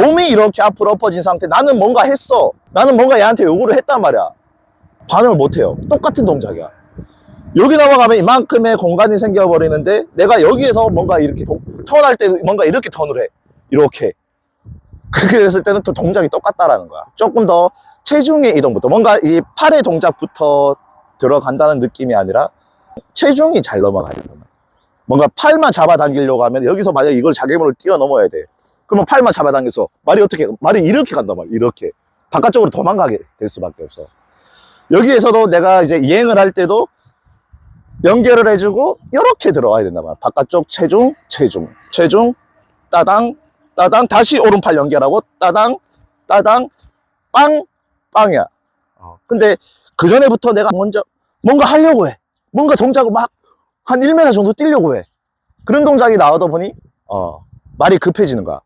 몸이 이렇게 앞으로 엎어진 상태 나는 뭔가 했어. 나는 뭔가 얘한테 요구를 했단 말이야. 반응을 못해요. 똑같은 동작이야. 여기 넘어가면 이만큼의 공간이 생겨버리는데 내가 여기에서 뭔가 이렇게 동- 턴할 때 뭔가 이렇게 턴을 해. 이렇게. 그렇게 됐을 때는 또 동작이 똑같다라는 거야. 조금 더 체중의 이동부터 뭔가 이 팔의 동작부터 들어간다는 느낌이 아니라 체중이 잘 넘어가야 된다 뭔가 팔만 잡아당기려고 하면 여기서 만약 이걸 자기물을 뛰어넘어야 돼 그러면 팔만 잡아당겨서 말이 어떻게 말이 이렇게 간단 말이야 이렇게. 바깥쪽으로 도망가게 될 수밖에 없어. 여기에서도 내가 이제 이행을 할 때도 연결을 해주고 이렇게 들어와야 된단 말이야. 바깥쪽 체중 체중 체중 따당 따당 다시 오른팔 연결하고 따당 따당 빵 빵이야. 어, 근데 그 전에부터 내가 먼저 뭔가 하려고 해. 뭔가 동작을 막 한 1m 정도 뛰려고 해. 그런 동작이 나오다 보니 어 말이 급해지는 거야